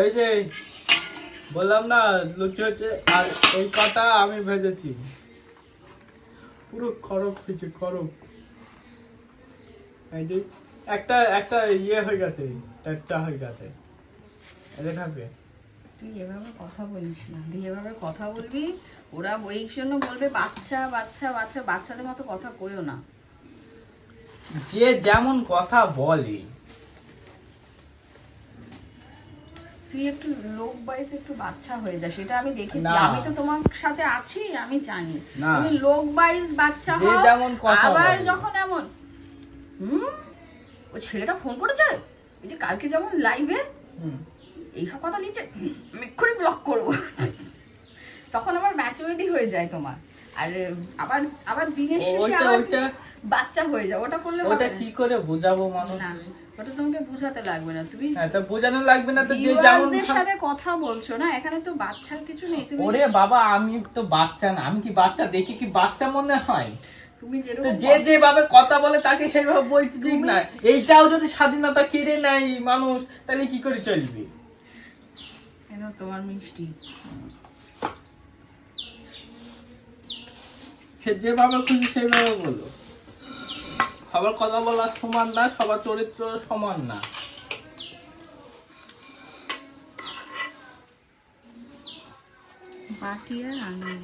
এই যে বললাম না লুচি হচ্ছে আর এই কটা আমি ভেজেছি। পুরো খরক হয়েছে খরক এই যে একটা একটা ইয়ে হয়ে গেছে ট্যাটটা হয়ে গেছে। এটা খাবে। তুই এভাবে কথা বলিস না। তুই এভাবে কথা বলবি ওরা ওই জন্য বলবে বাচ্চা বাচ্চা বাচ্চা বাচ্চাদের মতো কথা কইও না। যে যেমন কথা বলে তুই একটু লোক বাইস একটু বাচ্চা হয়ে যা সেটা আমি দেখেছি। আমি তো তোমার সাথে আছি আমি জানি। তুমি লোক বাইস বাচ্চা হও আবার যখন এমন হুম? ওই ছেলেটা ফোন করেছে? এই যে কালকে যেমন লাইভে হুম। এইসব কথা নিচে মিক্ষুরি ব্লক করব। তখন আবার ম্যাচুরিটি হয়ে যায় তোমার। আর আবার আবার দিনের শেষে বাচ্চা হয়ে যাও ওটা করলে ওটা কি করে বোঝাবো মানুষ ওটা তোমাকে বুঝাতে লাগবে না তুমি হ্যাঁ তা বোঝানো লাগবে না তো যে যেমন সাথে কথা বলছো না এখানে তো বাচ্চার কিছু নেই তুমি ওরে বাবা আমি তো বাচ্চা না আমি কি বাচ্চা? দেখি কি বাচ্চা মনে হয়। তুমি যে যেভাবে কথা বলে তাকে সেভাবে বলতে দিক না। এইটাও যদি স্বাধীনতা কেড়ে নেয় মানুষ তাহলে কি করে চলবে? কেন তোমার মিষ্টি। যেভাবে খুশি সেভাবে বলো। সবার কথা বলা সমান না সবার চরিত্র সমান না। বাটি আর আনি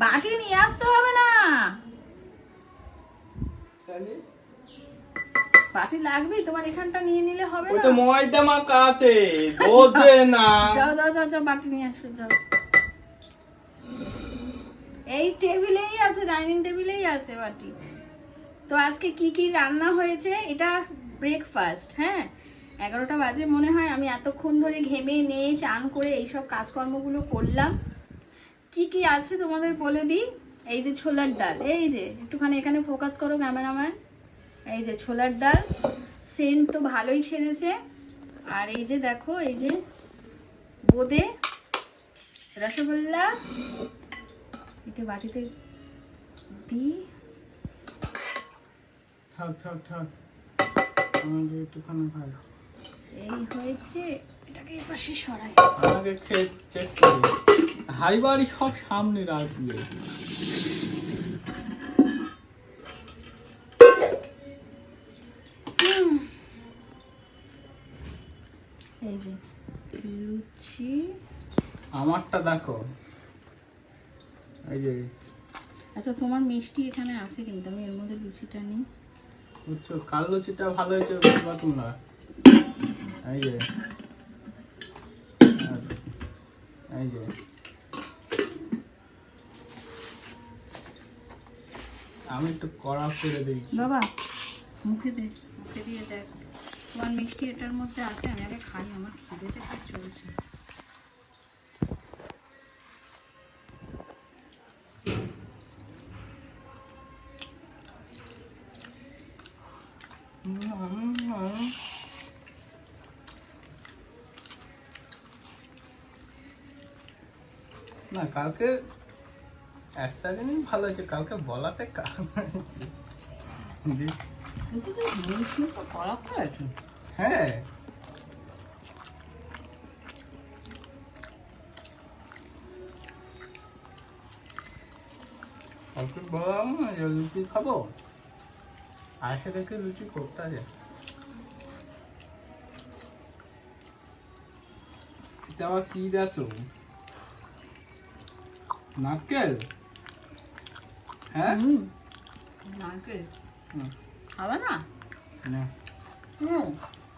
বাটি নিয়ে আসতে হবে না। বাটি লাগবে তোমার এখানটা নিয়ে নিলে হবে ওই না তো ময়দা মাখা আছে বোঝে না। যাও যাও যাও যাও বাটি নিয়ে আসো যাও। এই টেবিলেই আছে, ডাইনিং টেবিলেই আছে বাটি। তো আজকে কি কি রান্না হয়েছে, এটা ব্রেকফাস্ট হ্যাঁ? এগারোটা বাজে মনে হয়, আমি এতক্ষণ ধরে ঘেমে নিয়ে চান করে এইসব কাজকর্মগুলো করলাম। কি কি আছে তোমাদের বলে দিই? এই যে ছোলার ডাল, এই যে, একটুখানি এখানে ফোকাস করো ক্যামেরাম্যান এই যে ছোলার ডাল সেন্ট তো ভালোই ছেড়েছে। আর এই যে দেখো, এই যে বোদে, রসগোল্লা একে বাটিতে দিই। থাক থাক থাক। আমাকে একটুখানি ভালো। এই হয়েছে এটাকে এই পাশে সরাই। আমাকে খেয়ে চেক করি। হাড়ি বাড়ি সব সামনে রাখবে। এই যে লুচি। আমারটা দেখো। এই যে। আচ্ছা তোমার মিষ্টি এখানে আছে কিন্তু আমি এর মধ্যে লুচিটা নিই। বুঝছ? কাল লুচিটা ভালো হয়েছে বুঝবা তোমরা? এই যে। এই যে। আমি একটু কড়া করে দিই। বাবা মুখে দে মুখে দিয়ে দেখ। তোমার মিষ্টি এটার মধ্যে আছে আমি আগে খাই আমার খিদেতে খুব চলছে। না কালকে একটা জিনিস ভালো হয়েছে কালকে বলাতে কারণ আছে। যে- কিন্তু তুই মিষ্টি তো করা আছে হ্যাঁ। কালকে বললাম না যে লুচি খাব? আসে দেখে লুচি করতে আছে এটা আবার কি দেখো নারকেল? হ্যাঁ? নারকেল। হবে না? না।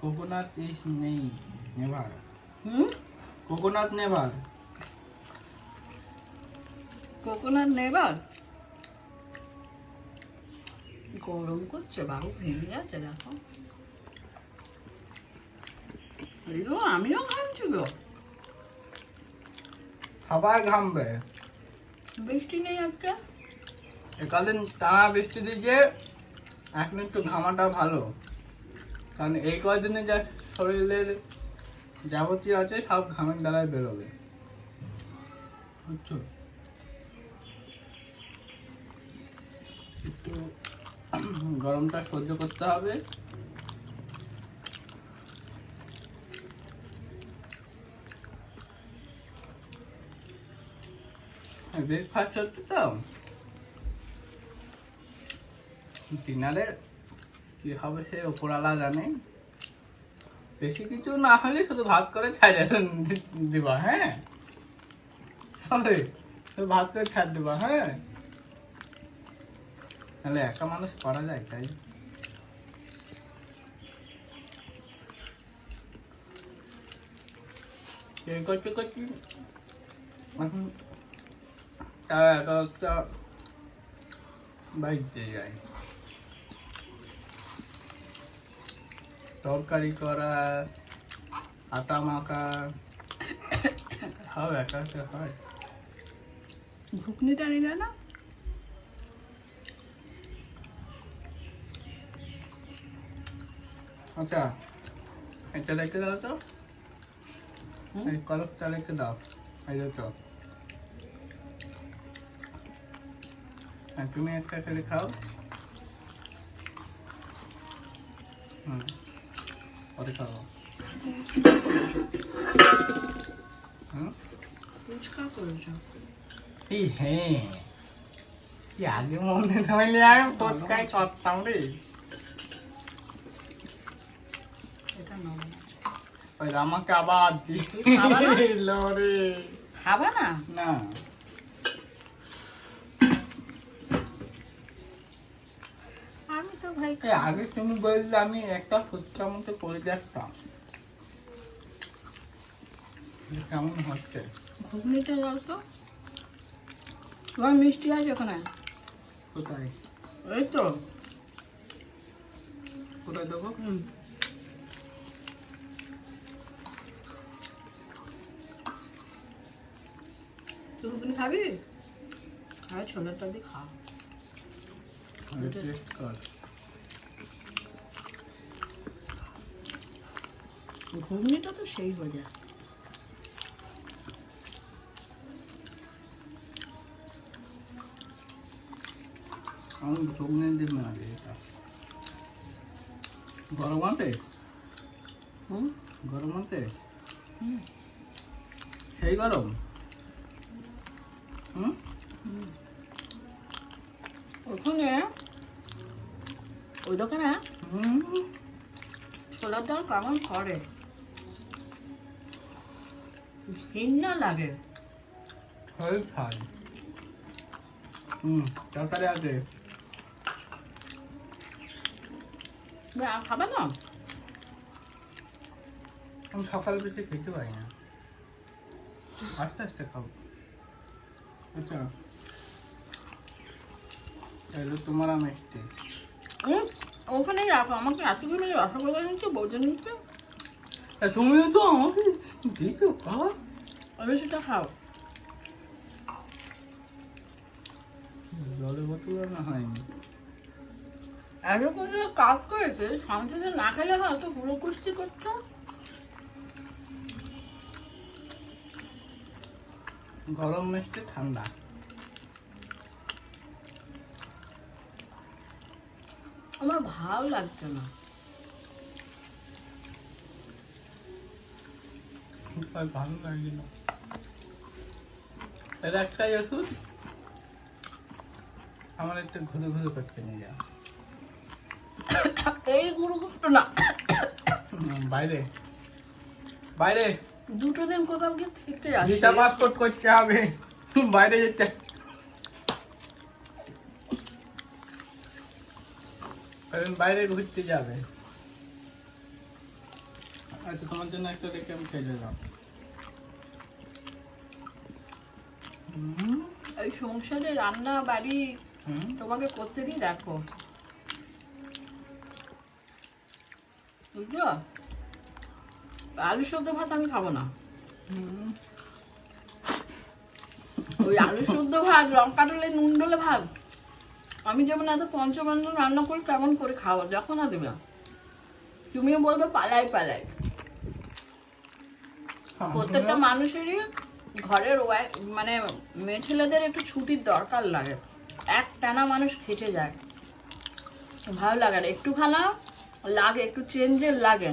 কোকোনাট ইস নেই নেভার। হুম? Coconut never. কোকোনাট নেবার গরম করছে বাবু ভেঙে যাচ্ছে দেখো। এই তো আমিও খাচ্ছি গো। সবাই ঘামবে? বৃষ্টি নেই আজকে? একাদিন টানা বৃষ্টি দিয়েছে এখন একটু ঘামাটা ভালো। কারণ এই কয়দিনে যা শরীরের যাবতীয় আছে সব ঘামের দ্বারাই বেরোবে। বুঝছ? একটু গরমটা সহ্য করতে হবে। ব্রেকফাস্ট হচ্ছে তো। ডিনারে কি হবে সে ওপরওয়ালা জানে। বেশি কিছু না হলে শুধু ভাত করে ছাড়ে দিবা হ্যাঁ? ভাত করে ছাড় দিবা হ্যাঁ? তাহলে একা মানুষ করা যায় তাই? এই করতে করতে? এখন তারা একা একটা যায় তরকারি করা আটা মাখা সব একা একা হয়। ঘুগনিটা নিলে না? আচ্ছা এটা রেখে দাও তো। এই কলকটা রেখে দাও এই তো। তুমি একটা করে খাও। হুম পরে খাও হুম? এই হ্যাঁ কি আগে মনে নামাইলে আমি ফুচকাই করতাম রে এটা নাও ওই আমাকে আবার না? রে। খাবা না? না। আমি তো ভাই আগে তুমি বললে আমি একটা ফুচকা মতো করে দেখতাম। কেমন হচ্ছে? ঘুগনিটা দাও তো। তোমার মিষ্টি আছে ওখানে? কোথায়? এই তো। কোথায় দেবো? হুম। ঘুগনি খাবি? আর ছোলাটা দিয়ে খা। ঘুগনিটা তো সেই মজা আমি ঘুগনি দিব না এটা। গরম আছে? হুম? গরম হুম। সেই গরম? হুম ওখানে ওই দোকানে হুম ছোলার ডাল কেমন করে ঘৃণা লাগে খাই খাই হুম তরকারি আছে তুমি আর খাবে না আমি সকাল বেশি খেতে পারি না আস্তে আস্তে খাব আচ্ছা। তাহলে তোমার আমি একটি ওখানেই রাখো আমাকে এতগুলো রসগোল্লা নিচ্ছে বোঝা নিচ্ছে তুমিও তো আমাকে দিয়েছ খাওয়া আমি সেটা খাও। জলে বোতল না হয়নি। এরকম যে কাজ করেছে শান্তিতে না খেলে হয় তো পুরো কুস্তি করছ? গরম মিষ্টি ঠান্ডা। আমার ভালো লাগছে না। ভালো লাগে না। এটা একটাই ওষুধ। আমার একটু ঘুরে ঘুরে করতে নিয়ে যা এই গুরু গুপ্ত না। বাইরে। বাইরে। দুটো দিন কোথাও গিয়ে থেকে ভিসা পাসপোর্ট করতে হবে বাইরে যেতে। বাইরে ঘুরতে যাবে। আচ্ছা তোমার জন্য একটা রেখে আমি খেয়ে দিলাম এই সংসারে রান্না বাড়ি হুম, তোমাকে করতে দিই দেখো। বুঝলো? আলু সেদ্ধ ভাত আমি খাব না। ওই আলু সেদ্ধ ভাত লঙ্কা ডলে নুন ডলে ভাত। আমি যেমন এত পঞ্চমান্ন রান্না করি কেমন করে খাওয়া যখন না দেবে তুমিও বলবে পালাই পালাই। প্রত্যেকটা মানুষেরই ঘরের মানে মেয়ে ছেলেদের একটু ছুটির দরকার লাগে। এক টানা মানুষ খেটে যায়। ভালো লাগে একটু খানা লাগে একটু চেঞ্জের লাগে।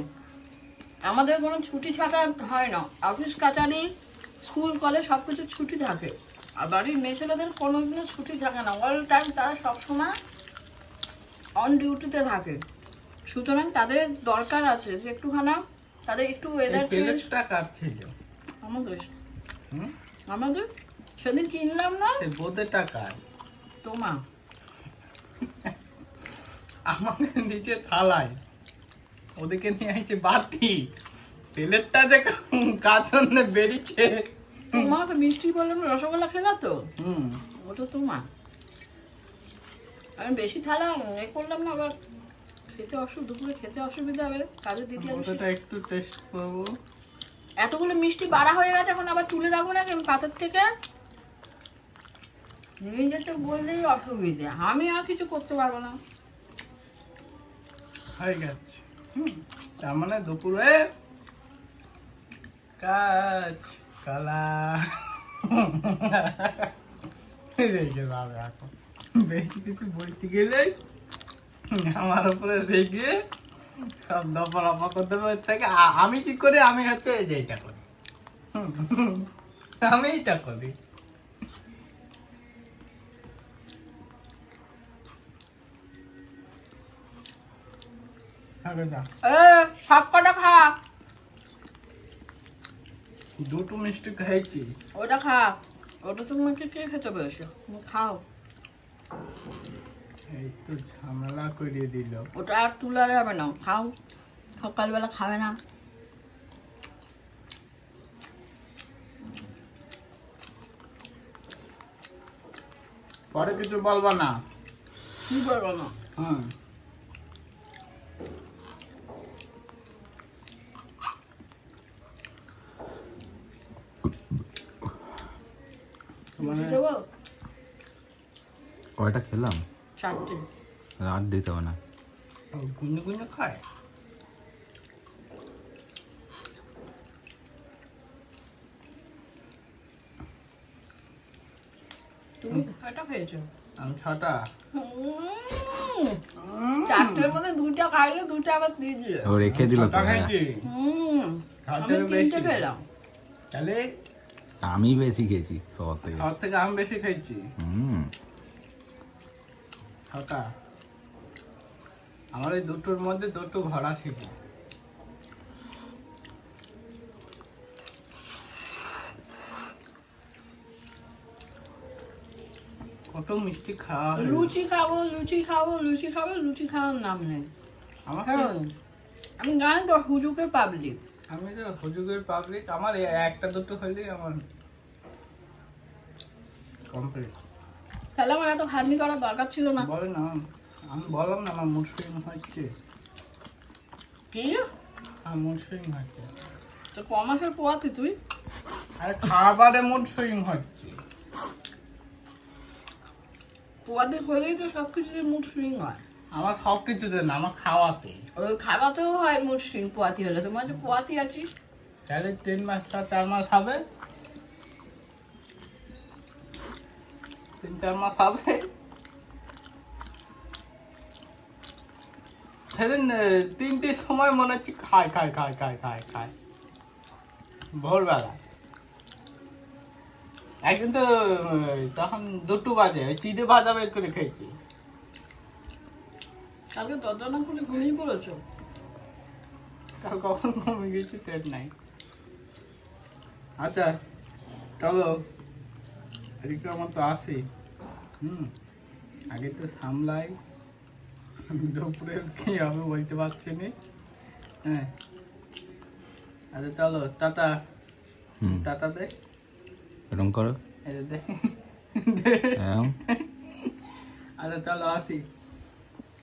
আমাদের কোনো ছুটি ছাটা হয় না। অফিস কাটারি স্কুল কলেজ সব কিছু ছুটি থাকে। আর বাড়ির মেয়ে ছেলেদের কোনো দিনও ছুটি থাকে না। অল টাইম তারা সবসময় অন ডিউটিতে থাকে। সুতরাং তাদের দরকার আছে যে একটুখানা তাদের একটু ওয়েদার চেঞ্জ প্লেটটা কার ছিল? আমাদের। আমাদের? সেদিন কিনলাম না? সে বোধের টাকার তোমা আমাকে নিচে থালায়। ওদেরকে নিয়ে আসছে বাটি প্লেটটা যে কাতন বেরিয়েছে? তোমা তো মিষ্টি বললাম রসগোল্লা খেলা তো। হুম। ওটা তোমার আমি বেশি থালা এ করলাম না আবার খেতে অসুবিধা দুপুরে খেতে অসুবিধা হবে কাজে দিতে হবে ওটা একটু টেস্ট করব। এতগুলো মিষ্টি বাড়া হয়ে গেছে এখন আবার তুলে রাখব না কেমন পাতের থেকে? নিয়ে যেতে বললেই অসুবিধে আমি আর কিছু করতে পারব না। হয়ে গেছে। তার মানে দুপুরে কাজ, কালা। রেগে যাবে এখন বেশি কিছু বলতে গেলে আমার উপরে রেগে সব দফা রফা করতে থেকে। আমি কি করি? আমি হচ্ছে এইটা করি। আমি এইটা করি। এ সব কটা খা। দুটো মিষ্টি খাইছি। ওটা খা। ওটা তোমাকে কে খেতে বলেছে? খাও। এই তো ঝামেলা করিয়ে দিল। ওটা আর তুলারে হবে না। খাও। সকালবেলা খাবে না। পরে কিছু বলবা না? কি বলব না? হুম মানে লুচি দেবো কয়টা খেলাম? চারটে। আর দিতে হবে না। গুনে গুনে খায়? তুমি কটা খেয়েছো? আমি ছটা। চারটের মধ্যে দুইটা খাইলে দুইটা আবার দিয়ে ও রেখে দিল তো হ্যাঁ। খাইছি হুম। আমি তিনটে খেলাম। তাহলে আমি বেশি খেয়েছি সবার থেকে। সব থেকে আমি বেশি খেয়েছি হুম। ছটা আমার এই দুটোর মধ্যে দুটো ভরা ছিল। কত মিষ্টি খাওয়া লুচি খাব লুচি খাব লুচি খাব লুচি খাওয়ার নাম নেই। আমার হ্যাঁ। আমি জানি তো হুজুকের পাবলিক আমি তো হুজুগের পাবলিক আমার একটা দুটো হলেই আমার কমপ্লিট তাহলে আমার এত খাটনি করার দরকার ছিল না। বলে না আমি বললাম না আমার মুড সুইং হচ্ছে। কি আমার মুড হচ্ছে। তো ক মাসের পোয়াতি তুই আরে খাবারে মুড সুইং হচ্ছে। পোয়াতি হলেই তো সব কিছুতে মুড সুইং হয়। আমার সব কিছুতে না আমার খাওয়াতে। ওই খাওয়াতেও হয় মুড সুইং পোয়াতি হলে। তোমার যে পোয়াতি আছিস তাহলে তিন মাস চার মাস হবে। তিন চার মাস হবে সেদিন এ, তিনটের সময় মনে হচ্ছে খায় খায় খায় খায় খায় খায় ভোরবেলা। একদিন তো তখন দুটো বাজে ওই চিড়ে ভাজা বের করে খেয়েছি। কালকে দরজা না খুলে ঘুমিয়ে পড়েছো? কাল কখন কমে গেছি তেল নাই। আচ্ছা চলো। এদিকে আমার তো আসি হুম আগে তো সামলাই। দুপুরে কি হবে বলতে পারছি না। হ্যাঁ। আচ্ছা চলো টাটা। টাটা দে। এরকম করো। এরম। আচ্ছা চলো আসি।